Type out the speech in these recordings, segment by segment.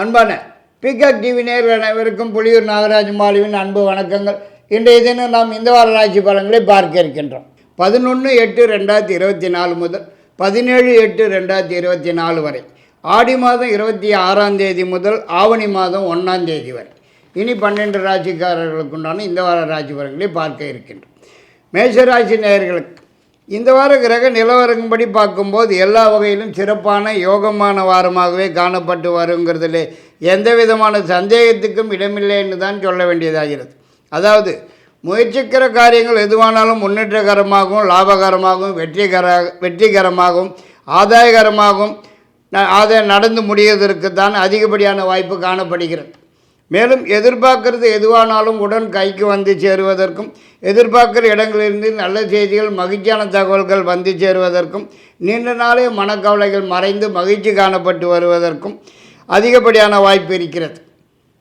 அன்பான peacock TV நேர்கள் அனைவருக்கும் புலியூர் நாகராஜ் மாலுவின் அன்பு வணக்கங்கள். இன்றைய தினம் நாம் இந்த வார ராசி பலன்களை பார்க்க இருக்கின்றோம். பதினொன்று எட்டு ரெண்டாயிரத்தி இருபத்தி நாலு முதல் பதினேழு எட்டு ரெண்டாயிரத்தி இருபத்தி நாலு வரை. ஆடி மாதம் இருபத்தி ஆறாம் தேதி முதல் ஆவணி மாதம் ஒன்றாம் தேதி வரை. இனி பன்னெண்டு ராசிக்காரர்களுக்குண்டான இந்த வார ராசி பலன்களை பார்க்க இருக்கின்றோம். மேஷராசி நேயர்களுக்கு இந்த வார கிரக நிலவரங்கப்படி பார்க்கும்போது எல்லா வகையிலும் சிறப்பான யோகமான வாரமாகவே காணப்பட்டு வருங்கிறதுல எந்த விதமான சந்தேகத்துக்கும் இடமில்லைன்னு தான் சொல்ல வேண்டியதாகிறது. அதாவது முயற்சிக்கிற காரியங்கள் எதுவானாலும் முன்னேற்றகரமாகவும் லாபகரமாகவும் வெற்றிகர வெற்றிகரமாகவும் ஆதாயகரமாகவும் ந- அதை நடந்து முடியதற்கு தான் அதிகப்படியான வாய்ப்பு காணப்படுகிறது. மேலும் எதிர்பார்க்கறது எதுவானாலும் உடன் கைக்கு வந்து சேருவதற்கும் எதிர்பார்க்குற இடங்களிலிருந்து நல்ல செய்திகள் மகிழ்ச்சியான தகவல்கள் வந்து சேருவதற்கும் நீண்ட நாளே மனக்கவலைகள் மறைந்து மகிழ்ச்சி காணப்பட்டு வருவதற்கும் அதிகப்படியான வாய்ப்பு இருக்கிறது.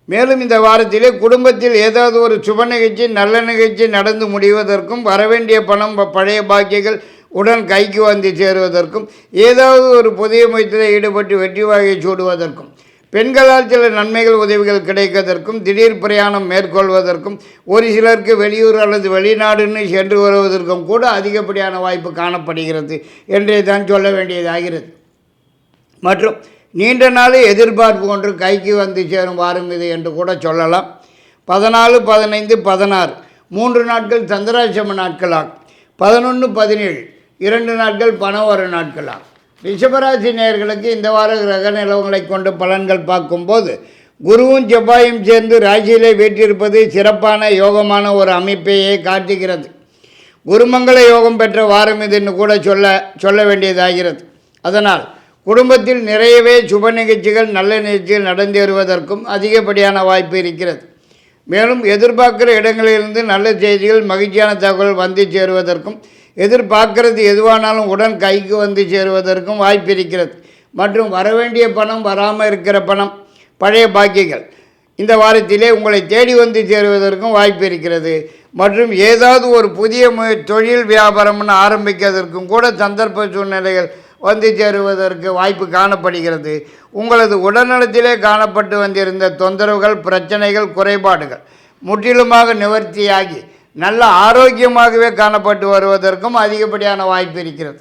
மேலும் இந்த வாரத்திலே குடும்பத்தில் ஏதாவது ஒரு சுப நிகழ்ச்சி நல்ல நிகழ்ச்சி நடந்து முடிவதற்கும் வரவேண்டிய பணம் பழைய பாக்கியங்கள் உடன் கைக்கு வந்து சேருவதற்கும் ஏதாவது ஒரு புதிய முயற்சியில் ஈடுபட்டு வெற்றி வாகை சூடுவதற்கும் பெண்களால் சில நன்மைகள் உதவிகள் கிடைப்பதற்கும் திடீர் பிரயாணம் மேற்கொள்வதற்கும் ஒரு சிலருக்கு வெளியூர் அல்லது வெளிநாடுன்னு சென்று வருவதற்கும் கூட அதிகப்படியான வாய்ப்பு காணப்படுகிறது என்றே தான் சொல்ல வேண்டியதாகிறது. மற்றும் நீண்ட நாள் எதிர்பார்ப்பு ஒன்று கைக்கு வந்து சேரும் வாரம் இது என்று கூட சொல்லலாம். பதினாலு பதினைந்து பதினாறு மூன்று நாட்கள் சந்திராசிரம நாட்களாகும். பதினொன்று பதினேழு இரண்டு நாட்கள் பணவர நாட்களாக நாட்களாகும். ரிஷபராசி நேர்களுக்கு இந்த வார கிரக நிலவங்களை கொண்டு பலன்கள் பார்க்கும்போது குருவும் செவ்வாயும் சேர்ந்து ராசியிலே வீற்றிருப்பது சிறப்பான யோகமான ஒரு அமைப்பையே காட்டுகிறது. குருமங்கள யோகம் பெற்ற வாரம் இதுன்னு கூட சொல்ல சொல்ல வேண்டியதாகிறது. அதனால் குடும்பத்தில் நிறையவே சுப நிகழ்ச்சிகள் நல்ல நிகழ்ச்சிகள் நடந்தேறுவதற்கும் அதிகப்படியான வாய்ப்பு இருக்கிறது. மேலும் எதிர்பார்க்கிற இடங்களிலிருந்து நல்ல செய்திகள் மகிழ்ச்சியான தகவல் வந்து சேருவதற்கும் எதிர்பார்க்கறது எதுவானாலும் உடன் கைக்கு வந்து சேருவதற்கும் வாய்ப்பு இருக்கிறது. மற்றும் வரவேண்டிய பணம் வராமல் இருக்கிற பணம் பழைய பாக்கியங்கள் இந்த வாரத்திலே உங்களை தேடி வந்து சேருவதற்கும் வாய்ப்பு இருக்கிறது. மற்றும் ஏதாவது ஒரு புதிய மு- தொழில் வியாபாரம்னு ஆரம்பிக்கிறதற்கும் கூட சந்தர்ப்ப சூழ்நிலைகள் வந்து சேருவதற்கு வாய்ப்பு காணப்படுகிறது. உங்களது உடல்நலத்திலே காணப்பட்டு வந்திருந்த தொந்தரவுகள் பிரச்சனைகள் குறைபாடுகள் முற்றிலுமாக நிவர்த்தியாகி நல்ல ஆரோக்கியமாகவே காணப்பட்டு வருவதற்கும் அதிகப்படியான வாய்ப்பு இருக்கிறது.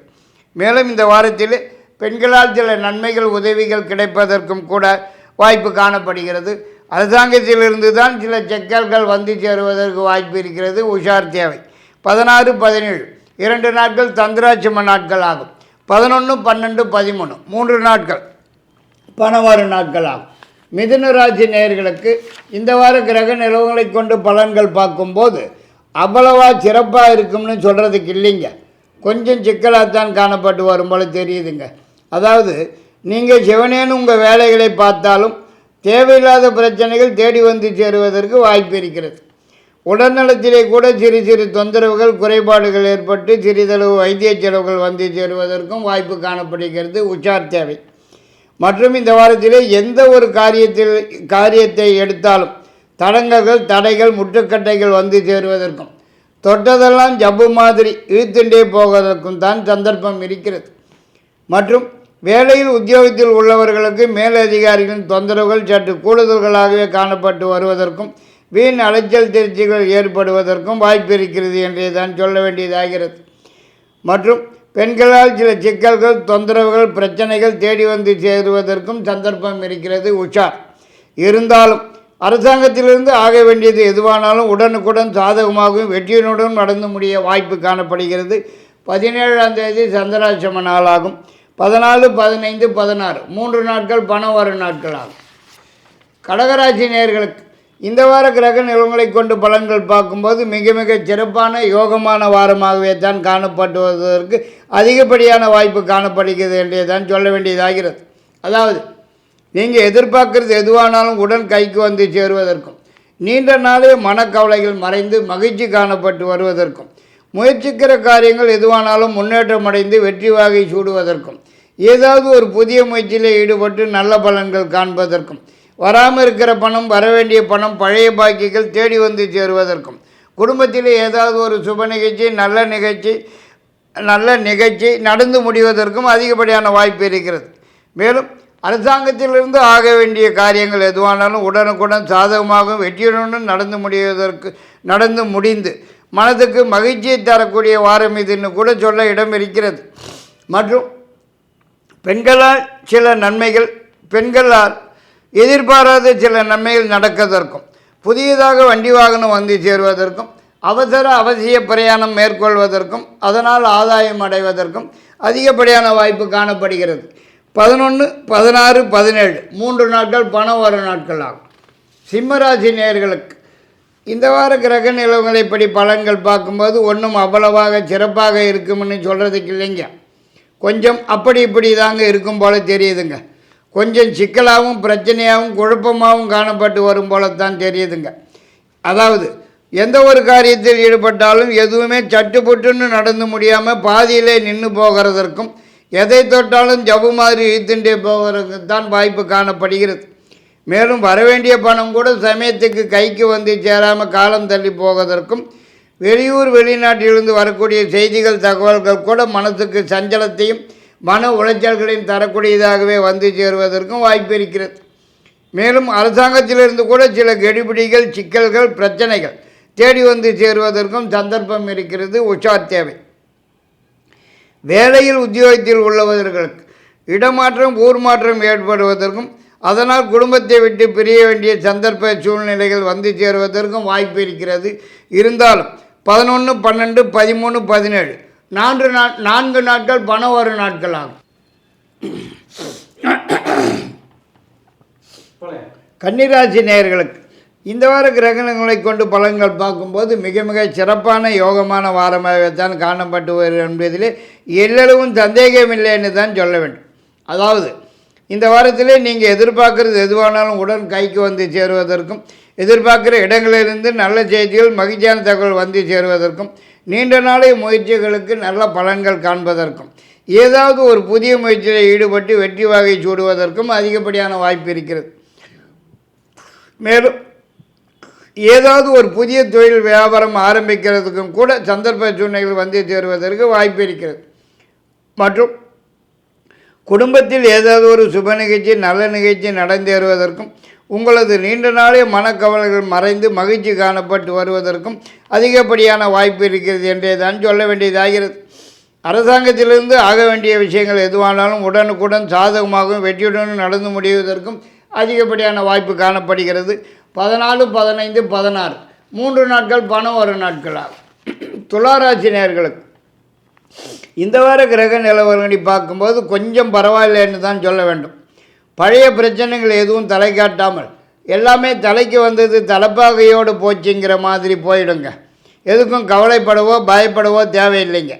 மேலும் இந்த வாரத்தில் பெண்களால் சில நன்மைகள் உதவிகள் கிடைப்பதற்கும் கூட வாய்ப்பு காணப்படுகிறது. அரசாங்கத்திலிருந்து தான் சில செக்கல்கள் வந்து சேருவதற்கு வாய்ப்பு இருக்கிறது. உஷார் தேவை. பதினாறு பதினேழு. இரண்டு நாட்கள் தந்திராட்சம நாட்கள் ஆகும். பதினொன்று பன்னெண்டு பதிமூணு. மூன்று நாட்கள். பணவாறு நாட்கள் ஆகும். மிதுன ராசி நேயர்களுக்கு இந்த வார கிரக நிலவுகளை கொண்டு பலன்கள் பார்க்கும்போது அவ்வளவா சிறப்பாக இருக்கும்னு சொல்கிறதுக்கு இல்லைங்க. கொஞ்சம் சிக்கலாகத்தான் காணப்பட்டு வரும் போல தெரியுதுங்க. அதாவது நீங்கள் சிவனேன்னு உங்கள் வேலைகளை பார்த்தாலும் தேவையில்லாத பிரச்சனைகள் தேடி வந்து சேருவதற்கு வாய்ப்பு இருக்கிறது. உடல்நலத்திலே கூட சிறு சிறு தொந்தரவுகள் குறைபாடுகள் ஏற்பட்டு சிறிதளவு வைத்திய செலவுகள் வந்து சேருவதற்கும் வாய்ப்பு காணப்படுகிறது. உச்சார் தேவை. மற்றும் இந்த வாரத்திலே எந்த ஒரு காரியத்தில் காரியத்தை எடுத்தாலும் தடங்கல்கள் தடைகள் முட்டுக்கட்டைகள் வந்து சேருவதற்கும் தொட்டதெல்லாம் ஜப்பு மாதிரி இழுத்துண்டே போவதற்கும் தான் சந்தர்ப்பம் இருக்கிறது. மற்றும் வேலையில் உத்தியோகத்தில் உள்ளவர்களுக்கு மேலதிகாரிகளின் தொந்தரவுகள் சற்று கூடுதல்களாகவே காணப்பட்டு வருவதற்கும் வீண் அலைச்சல் திருச்சிகள் ஏற்படுவதற்கும் வாய்ப்பு இருக்கிறது என்றே தான் சொல்ல வேண்டியதாகிறது. மற்றும் பெண்களால் சில சிக்கல்கள் தொந்தரவுகள் பிரச்சனைகள் தேடி வந்து சேருவதற்கும் சந்தர்ப்பம் இருக்கிறது உஷார். இருந்தாலும் அரசாங்கத்திலிருந்து ஆக வேண்டியது எதுவானாலும் உடனுக்குடன் சாதகமாகவும் வெற்றியினுடன் நடந்து முடிய வாய்ப்பு காணப்படுகிறது. பதினேழாம் தேதி சந்திராட்சம நாளாகும். பதினாலு பதினைந்து பதினாறு. மூன்று நாட்கள் பணம் வரும் நாட்கள் ஆகும் கடகராசி நேர்களுக்கு இந்த வார கிரக நிலவங்களை கொண்டு பலன்கள் பார்க்கும்போது மிக மிக சிறப்பான யோகமான வாரமாகவே தான் காணப்பட்டு வருவதற்கு அதிகப்படியான வாய்ப்பு காணப்படுகிறது என்றே தான் சொல்ல வேண்டியதாகிறது. அதாவது நீங்கள் எதிர்பார்க்கறது எதுவானாலும் உடன் கைக்கு வந்து சேருவதற்கும். நீண்ட நாளே மனக்கவலைகள் மறைந்து மகிழ்ச்சி காணப்பட்டு வருவதற்கும். முயற்சிக்கிற காரியங்கள் எதுவானாலும் முன்னேற்றம் அடைந்து வெற்றி வாகை சூடுவதற்கும். ஏதாவது ஒரு புதிய முயற்சியில் ஈடுபட்டு நல்ல பலன்கள் காண்பதற்கும். வராமல் இருக்கிற பணம் வரவேண்டிய பணம் பழைய பாக்கிகள் தேடி வந்து சேருவதற்கும். குடும்பத்தில் ஏதாவது ஒரு சுப நிகழ்ச்சி நல்ல நிகழ்ச்சி நல்ல நிகழ்ச்சி நடந்து முடிவதற்கும் அதிகப்படியான வாய்ப்பு இருக்கிறது. மேலும் அரசாங்கத்திலிருந்து ஆக வேண்டிய காரியங்கள் எதுவானாலும் உடனுக்குடன் சாதகமாகவும் வெற்றியுடனும் நடந்து முடிவதற்கு நடந்து முடிந்து மனதுக்கு மகிழ்ச்சியை தரக்கூடிய வாரம் இதுன்னு கூட சொல்ல இடம் இருக்கிறது. மற்றும் பெண்களால் சில நன்மைகள் பெண்களால் எதிர்பாராத சில நன்மைகள் நடக்கதற்கும் புதியதாக வண்டி வாகனம் வந்து சேருவதற்கும் அவசர அவசிய பிரயாணம் மேற்கொள்வதற்கும் அதனால் ஆதாயம் அடைவதற்கும் அதிகப்படியான வாய்ப்பு காணப்படுகிறது. பதினொன்று பதினாறு பதினேழு. மூன்று நாட்கள் பணம் வரும் நாட்கள் ஆகும் சிம்மராசி நேர்களுக்கு இந்த வார கிரக நிலவுகளை படி பலன்கள் பார்க்கும்போது ஒன்றும் அவ்வளவாக சிறப்பாக இருக்கும்னு சொல்கிறதுக்கு இல்லைங்க. கொஞ்சம் அப்படி இப்படி தாங்க இருக்கும் போல தெரியுதுங்க. கொஞ்சம் சிக்கலாகவும் பிரச்சனையாகவும் குழப்பமாகவும் காணப்பட்டு வரும் போல தான் தெரியுதுங்க. அதாவது எந்த ஒரு காரியத்தில் ஈடுபட்டாலும் எதுவுமே சட்டுப்புட்டுன்னு நடந்து முடியாமல் பாதியிலே நின்று போகிறதற்கும் எதை தொட்டாலும் ஜவு மாதிரி இழுத்துட்டே போகிறதுக்கு தான் வாய்ப்பு காணப்படுகிறது. மேலும் வரவேண்டிய பணம் கூட சமயத்துக்கு கைக்கு வந்து சேராமல் காலம் தள்ளி போவதற்கும் வெளியூர் வெளிநாட்டிலிருந்து வரக்கூடிய செய்திகள் தகவல்கள் கூட மனசுக்கு சஞ்சலத்தையும் மன உளைச்சல்களையும் தரக்கூடியதாகவே வந்து சேருவதற்கும் வாய்ப்பு இருக்கிறது. மேலும் அரசாங்கத்திலிருந்து கூட சில கெடிபிடிகள் சிக்கல்கள் பிரச்சனைகள் தேடி வந்து சேருவதற்கும் சந்தர்ப்பம் இருக்கிறது உஷார் தேவை. வேலையில் உத்தியோகத்தில் உள்ளவர்களுக்கு இடமாற்றம் ஊர் மாற்றம் ஏற்படுவதற்கும் அதனால் குடும்பத்தை விட்டு பிரிய வேண்டிய சந்தர்ப்ப சூழ்நிலைகள் வந்து சேருவதற்கும் வாய்ப்பு இருக்கிறது. இருந்தாலும் பதினொன்று பன்னெண்டு பதிமூணு பதினேழு நான்கு நாட் நான்கு நாட்கள் பணம் வரும் நாட்கள் ஆகும் கன்னிராசி நேயர்களுக்கு இந்த வார கிரகணங்களை கொண்டு பலன்கள் பார்க்கும்போது மிக மிக சிறப்பான யோகமான வாரமாகத்தான் காணப்பட்டு வருகிறது என்பதிலே எல்லளவும் சந்தேகமில்லைன்னு தான் சொல்ல வேண்டும். அதாவது இந்த வாரத்திலே நீங்கள் எதிர்பார்க்குறது எதுவானாலும் உடன் கைக்கு வந்து சேருவதற்கும் எதிர்பார்க்குற இடங்களிலிருந்து நல்ல செய்திகள் மகிழ்ச்சியான தகவல் வந்து சேருவதற்கும் நீண்ட நாளைய முயற்சிகளுக்கு நல்ல பலன்கள் காண்பதற்கும் ஏதாவது ஒரு புதிய முயற்சியில் ஈடுபட்டு வெற்றி வாகை சூடுவதற்கும் அதிகப்படியான வாய்ப்பு இருக்கிறது. மேலும் ஏதாவது ஒரு புதிய தொழில் வியாபாரம் ஆரம்பிக்கிறதுக்கும் கூட சந்தர்ப்ப சூழ்நிலைகள் வந்து சேருவதற்கு வாய்ப்பு இருக்கிறது. மற்றும் குடும்பத்தில் ஏதாவது ஒரு சுப நிகழ்ச்சி நல்ல நிகழ்ச்சி நடந்தேறுவதற்கும் உங்களது நீண்ட நாளே மனக்கவலைகள் மறைந்து மகிழ்ச்சி காணப்பட்டு வருவதற்கும் அதிகப்படியான வாய்ப்பு இருக்கிறது என்றே தான் சொல்ல வேண்டியதாகிறது. அரசாங்கத்திலிருந்து ஆக வேண்டிய விஷயங்கள் எதுவானாலும் உடனுக்குடன் சாதகமாகவும் வெற்றியுடனும் நடந்து முடிவதற்கும் அதிகப்படியான வாய்ப்பு காணப்படுகிறது. பதினாலு பதினைந்து பதினாறு. மூன்று நாட்கள் பணம் வரும் நாட்களாக துளாராசி நேர்களுக்கு இந்த வார கிரக நிலவரங்களை பார்க்கும்போது கொஞ்சம் பரவாயில்லைன்னு தான் சொல்ல வேண்டும். பழைய பிரச்சனைகள் எதுவும் தலை காட்டாமல் எல்லாமே தலைக்கு வந்தது தலைப்பாகையோடு போச்சுங்கிற மாதிரி போயிடுங்க. எதுக்கும் கவலைப்படவோ பயப்படவோ தேவையில்லைங்க.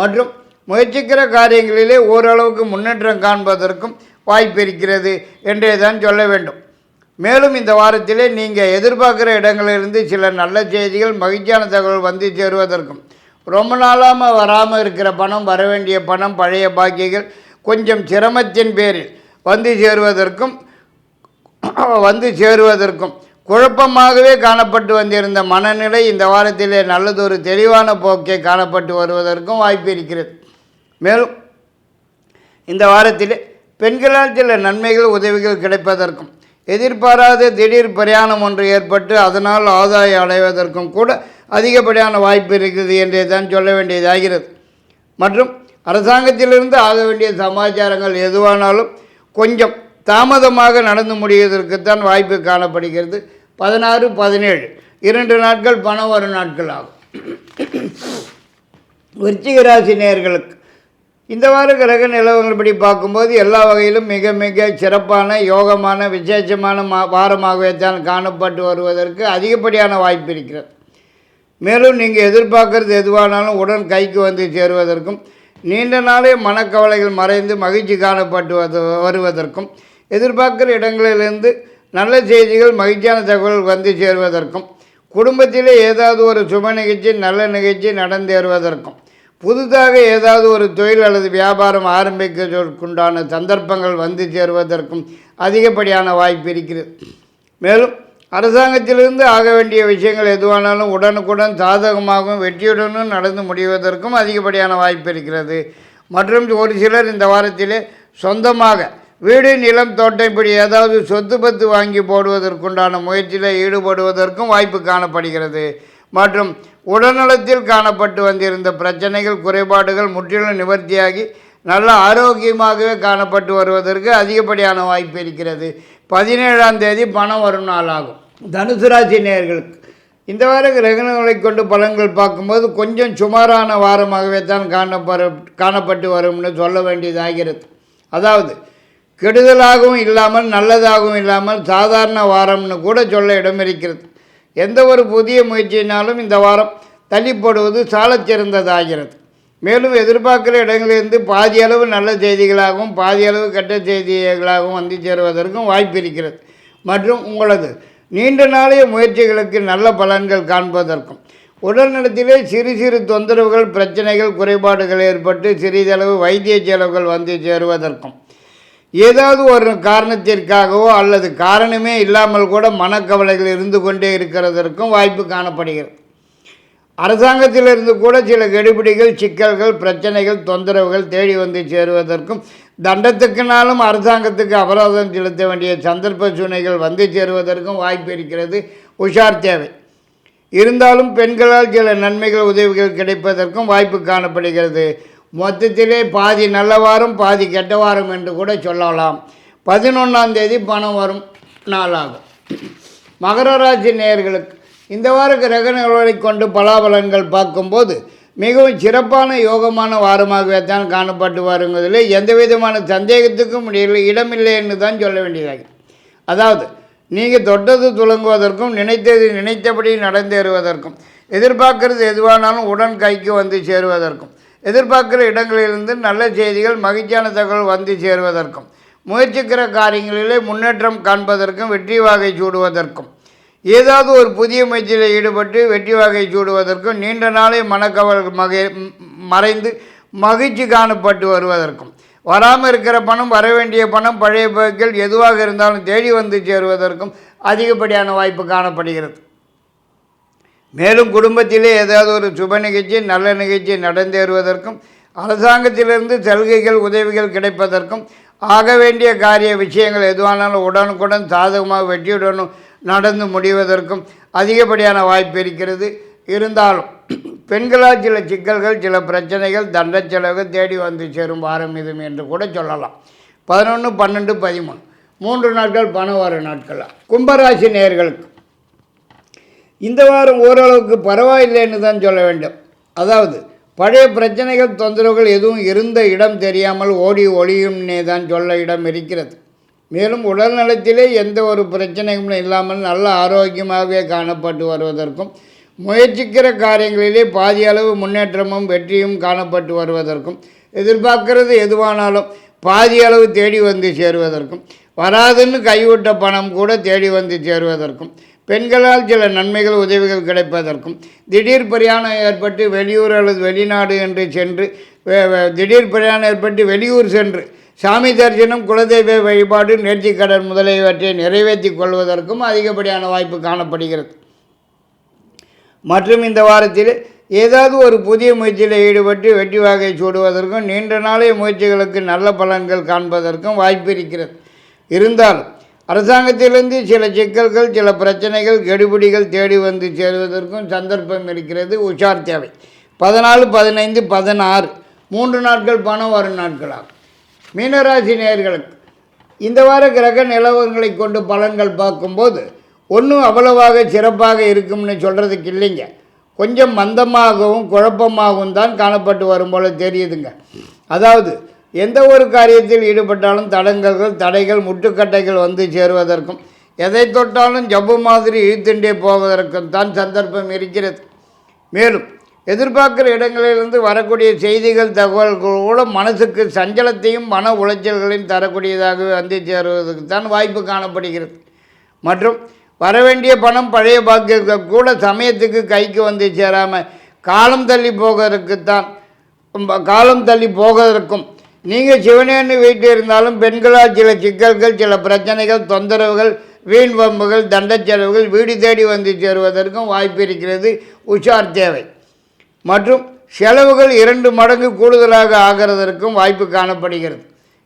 மற்றும் முயற்சிக்கிற காரியங்களிலே ஓரளவுக்கு முன்னேற்றம் காண்பதற்கும் வாய்ப்பு இருக்கிறது என்றே தான் சொல்ல வேண்டும். மேலும் இந்த வாரத்திலே நீங்கள் எதிர்பார்க்குற இடங்களிலிருந்து சில நல்ல செய்திகள் மகிழ்ச்சியான தகவல் வந்து சேருவதற்கும். ரொம்ப நாளாமல் வராமல் இருக்கிற பணம் வர வேண்டிய பணம் பழைய பாக்கியங்கள் கொஞ்சம் சிரமத்தின் பேரில் வந்து சேருவதற்கும் வந்து சேருவதற்கும். குழப்பமாகவே காணப்பட்டு வந்திருந்த மனநிலை இந்த வாரத்திலே நல்லதொரு தெளிவான போக்கே காணப்பட்டு வருவதற்கும் வாய்ப்பு இருக்கிறது. மேலும் இந்த வாரத்திலே பெண்களால் சில நன்மைகள் உதவிகள் கிடைப்பதற்கும். எதிர்பாராத திடீர் பிரயாணம் ஒன்று ஏற்பட்டு அதனால் ஆதாயம் அடைவதற்கும் கூட அதிகப்படியான வாய்ப்பு இருக்குது என்றே தான் சொல்ல வேண்டியதாகிறது. மற்றும் அரசாங்கத்திலிருந்து ஆக வேண்டிய சமாச்சாரங்கள் எதுவானாலும் கொஞ்சம் தாமதமாக நடந்து முடிவதற்குத்தான் வாய்ப்பு காணப்படுகிறது. பதினாறு பதினேழு. இரண்டு நாட்கள் பணம் வரும் நாட்கள் ஆகும். விருச்சிக ராசி இந்த வார கிரக நிலவரங்கள்படி பார்க்கும்போது எல்லா வகையிலும் மிக மிக சிறப்பான யோகமான விசேஷமான மா வாரமாகவே தான் காணப்பட்டு வருவதற்கு அதிகப்படியான வாய்ப்பு இருக்கிறது. மேலும் நீங்கள் எதிர்பார்க்கறது எதுவானாலும் உடன் கைக்கு வந்து சேருவதற்கும் நீண்ட நாளே மனக்கவலைகள் மறைந்து மகிழ்ச்சி காணப்பட்டு வது வருவதற்கும் எதிர்பார்க்குற இடங்களிலிருந்து நல்ல செய்திகள் மகிழ்ச்சியான தகவல் வந்து சேருவதற்கும் குடும்பத்திலே ஏதாவது ஒரு சுப நிகழ்ச்சி நல்ல நிகழ்ச்சி நடந்தேறுவதற்கும் புதுதாக ஏதாவது ஒரு தொழில் அல்லது வியாபாரம் ஆரம்பிக்கிறதற்குண்டான சந்தர்ப்பங்கள் வந்து சேருவதற்கும் அதிகப்படியான வாய்ப்பு இருக்கிறது. மேலும் அரசாங்கத்திலிருந்து ஆக வேண்டிய விஷயங்கள் எதுவானாலும் உடனுக்குடன் சாதகமாகவும் வெற்றியுடனும் நடந்து முடிவதற்கும் அதிகப்படியான வாய்ப்பு இருக்கிறது. மற்றும் ஒரு சிலர் இந்த வாரத்திலே சொந்தமாக வீடு நிலம் தோட்டம் இப்படி ஏதாவது சொத்து பத்து வாங்கி போடுவதற்குண்டான முயற்சியில் ஈடுபடுவதற்கும் வாய்ப்பு காணப்படுகிறது. மற்றும் உடல்நலத்தில் காணப்பட்டு வந்திருந்த பிரச்சனைகள் குறைபாடுகள் முற்றிலும் நிவர்த்தியாகி நல்ல ஆரோக்கியமாகவே காணப்பட்டு வருவதற்கு அதிகப்படியான வாய்ப்பு இருக்கிறது. பதினேழாம் தேதி பணம் வரும் நாளாகும். தனுசு ராசி இந்த வார கிரகணங்களை கொண்டு பலன்கள் பார்க்கும்போது கொஞ்சம் சுமாரான வாரமாகவே தான் காணப்பட காணப்பட்டு வரும்னு சொல்ல வேண்டியதாகிறது அதாவது கெடுதலாகவும் இல்லாமல் நல்லதாகவும் இல்லாமல் சாதாரண வாரம்னு கூட சொல்ல இடம் இருக்கிறது. எந்த ஒரு புதிய முயற்சியினாலும் இந்த வாரம் தள்ளி போடுவது மேலும் எதிர்பார்க்கிற இடங்களிலிருந்து பாதி அளவு நல்ல செய்திகளாகவும் பாதி அளவு கெட்ட செய்திகளாகவும் வந்து சேருவதற்கும் வாய்ப்பு இருக்கிறது. மற்றும் உங்களது நீண்ட நாளைய முயற்சிகளுக்கு நல்ல பலன்கள் காண்பதற்கும். உடல்நலத்திலே சிறு சிறு தொந்தரவுகள் பிரச்சனைகள் குறைபாடுகள் ஏற்பட்டு சிறிதளவு வைத்திய செலவுகள் வந்து சேருவதற்கும். ஏதாவது ஒரு காரணத்திற்காகவோ அல்லது காரணமே இல்லாமல் கூட மனக்கவலைகள் இருந்து கொண்டே இருக்கிறதற்கும் வாய்ப்பு காணப்படுகிறது. அரசாங்கத்திலிருந்து கூட சில கெடுபிடிகள் சிக்கல்கள் பிரச்சனைகள் தொந்தரவுகள் தேடி வந்து சேருவதற்கும் தண்டத்துக்குனாலும் அரசாங்கத்துக்கு அபராதம் செலுத்த வேண்டிய சந்தர்ப்ப சூழ்நிலைகள் வந்து சேருவதற்கும் வாய்ப்பு இருக்கிறது. உஷார் தேவை. இருந்தாலும் பெண்களால் சில நன்மைகள் உதவிகள் கிடைப்பதற்கும் வாய்ப்பு காணப்படுகிறது. மொத்தத்திலே பாதி நல்ல வாரம் பாதி கெட்ட வாரம் என்று கூட சொல்லலாம். பதினொன்றாம் தேதி பணம் வரும் நாளாகும். மகர ராசி நேயர்களுக்கு இந்த வார கிரக கொண்டு பலாபலன்கள் பார்க்கும்போது மிகவும் சிறப்பான யோகமான வாரமாகவே தான் காணப்பட்டு வருங்கிறதுல எந்த விதமான சந்தேகத்துக்கும் இடமில்லை என்று தான் சொல்ல வேண்டியதாகும் அதாவது நீங்கள் தொட்டது துலங்குவதற்கும் நினைத்தது நினைத்தபடி நடந்தேறுவதற்கும் எதிர்பார்க்கறது எதுவானாலும் உடன் கைக்கு வந்து சேருவதற்கும் எதிர்பார்க்கிற இடங்களிலிருந்து நல்ல செய்திகள் மகிழ்ச்சியான தகவல் வந்து சேருவதற்கும் முயற்சிக்கிற காரியங்களிலே முன்னேற்றம் காண்பதற்கும் வெற்றி வாகை சூடுவதற்கும் ஏதாவது ஒரு புதிய முயற்சியில் ஈடுபட்டு வெற்றி வகை சூடுவதற்கும் நீண்ட நாளே மனக்கவல் மகை மறைந்து மகிழ்ச்சி காணப்பட்டு வருவதற்கும் வராமல் இருக்கிற பணம் வர வேண்டிய பணம் பழைய பொருட்கள் எதுவாக இருந்தாலும் தேடி வந்து சேருவதற்கும் அதிகப்படியான வாய்ப்பு காணப்படுகிறது. மேலும் குடும்பத்திலே ஏதாவது ஒரு சுப நிகழ்ச்சி நல்ல நிகழ்ச்சி நடந்தேறுவதற்கும் அரசாங்கத்திலிருந்து சலுகைகள் உதவிகள் கிடைப்பதற்கும் ஆக வேண்டிய காரிய விஷயங்கள் எதுவானாலும் உடனுக்குடன் சாதகமாக வெற்றியுடனும் நடந்து முடிவதற்கும் அதிகப்படியான வாய்ப்பு இருக்கிறது. இருந்தாலும் பெண்களால் சில சிக்கல்கள் சில பிரச்சனைகள் தண்ட செலவு தேடி வந்து சேரும் வாரம் இதும் என்று கூட சொல்லலாம். பதினொன்று பன்னெண்டு பதிமூணு. மூன்று நாட்கள் பணம் வர நாட்களா? கும்பராசி நேர்களுக்கு இந்த வாரம் ஓரளவுக்கு பரவாயில்லைன்னு தான் சொல்ல வேண்டும். அதாவது பழைய பிரச்சனைகள் தொந்தரவுகள் எதுவும் இருந்த இடம் தெரியாமல் ஓடி ஒளியும்னே தான் சொல்ல இடம் இருக்கிறது. மேலும் உடல் நலத்திலே எந்த ஒரு பிரச்சனையும் இல்லாமல் நல்ல ஆரோக்கியமாகவே காணப்பட்டு வருவதற்கும் முயற்சிக்கிற காரியங்களிலே பாதி அளவு முன்னேற்றமும் வெற்றியும் காணப்பட்டு வருவதற்கும் எதிர்பார்க்கிறது எதுவானாலும் பாதி அளவு தேடி வந்து சேருவதற்கும் வராதுன்னு கைவிட்ட பணம் கூட தேடி வந்து சேருவதற்கும் பெண்களால் சில நன்மைகள் உதவிகள் கிடைப்பதற்கும் திடீர் பிரயாணம் ஏற்பட்டு வெளியூர் அல்லது வெளிநாடு என்று சென்று திடீர் பிரயாணம் ஏற்பட்டு வெளியூர் சென்று சாமி தரிசனம் குலதெய்வ வழிபாடு நேர்த்திக்கடன் முதலியவற்றை நிறைவேற்றி கொள்வதற்கும் அதிகப்படியான வாய்ப்பு காணப்படுகிறது. மற்றும் இந்த வாரத்தில் ஏதாவது ஒரு புதிய முயற்சியில் ஈடுபட்டு வெற்றி வாகை சூடுவதற்கும் நீண்ட நாளைய முயற்சிகளுக்கு நல்ல பலன்கள் காண்பதற்கும் வாய்ப்பு இருக்கிறது. இருந்தாலும் அரசாங்கத்திலிருந்து சில சிக்கல்கள் சில பிரச்சனைகள் கெடுபிடிகள் தேடி வந்து சேருவதற்கும் சந்தர்ப்பம் இருக்கிறது. உஷார் தேவை. பதினாலு பதினைந்து பதினாறு. மூன்று நாட்கள் பணம் வரும் நாட்களாகும் மீனராசி நேர்களுக்கு இந்த வார கிரக நிலவரங்களை கொண்டு பலன்கள் பார்க்கும்போது ஒன்றும் அவ்வளவாக சிறப்பாக இருக்கும்னு சொல்கிறதுக்கு இல்லைங்க. கொஞ்சம் மந்தமாகவும் குழப்பமாகவும் தான் காணப்பட்டு வரும் போல் தெரியுதுங்க. அதாவது எந்த ஒரு காரியத்தில் ஈடுபட்டாலும் தடங்கல்கள் தடைகள் முட்டுக்கட்டைகள் வந்து சேருவதற்கும் எதை தொட்டாலும் ஜவ்வு மாதிரி இழுத்துண்டே போவதற்கும் தான் சந்தர்ப்பம் இருக்கிறது. மேலும் எதிர்பார்க்குற இடங்களிலிருந்து வரக்கூடிய செய்திகள் தகவல்கள் கூட மனசுக்கு சஞ்சலத்தையும் மன உளைச்சல்களையும் தரக்கூடியதாகவே வந்து சேருவதற்கு தான் வாய்ப்பு காணப்படுகிறது. மற்றும் வரவேண்டிய பணம் பழைய பாக்கியங்கள் கூட சமயத்துக்கு கைக்கு வந்து சேராமல் காலம் தள்ளி போவதற்குத்தான் காலம் தள்ளி போவதற்கும் நீங்கள் சிவனேன்னு வீட்டில் இருந்தாலும் பெண்களால் சில சிக்கல்கள் சில பிரச்சனைகள் தொந்தரவுகள் வீண் வம்புகள் தண்டச்செலவுகள் வீடு தேடி வந்து சேருவதற்கும் வாய்ப்பு இருக்கிறது. உஷார் தேவை. மற்றும் செலவுகள் இரண்டு மடங்கு கூடுதலாக ஆகிறதற்கும் வாய்ப்பு காணப்படுகிறது.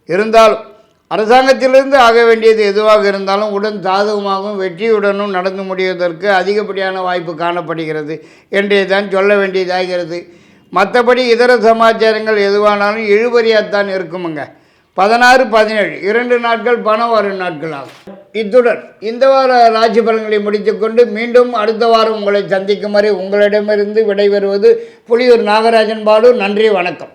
இருந்தாலும் அரசாங்கத்திலிருந்து ஆக வேண்டியது எதுவாக இருந்தாலும் உடன் சாதகமாகவும் வெற்றியுடனும் நடந்து முடிவதற்கு அதிகப்படியான வாய்ப்பு காணப்படுகிறது. என்றே தான் சொல்ல வேண்டியதாகிறது. மற்றபடி இதர சமாச்சாரங்கள் எதுவானாலும் இழுபறியாகத்தான் இருக்குமுங்க. பதினாறு பதினேழு. இரண்டு நாட்கள் பணம் வரும் நாட்கள் ஆகும். இத்துடன் இந்த வார ராசி பலன்களை முடித்துக்கொண்டு மீண்டும் அடுத்த வாரம் உங்களை சந்திக்கும் வரை உங்களிடமிருந்து விடைபெறுவது புலியூர் நாகராஜன் பாலு. நன்றி வணக்கம்.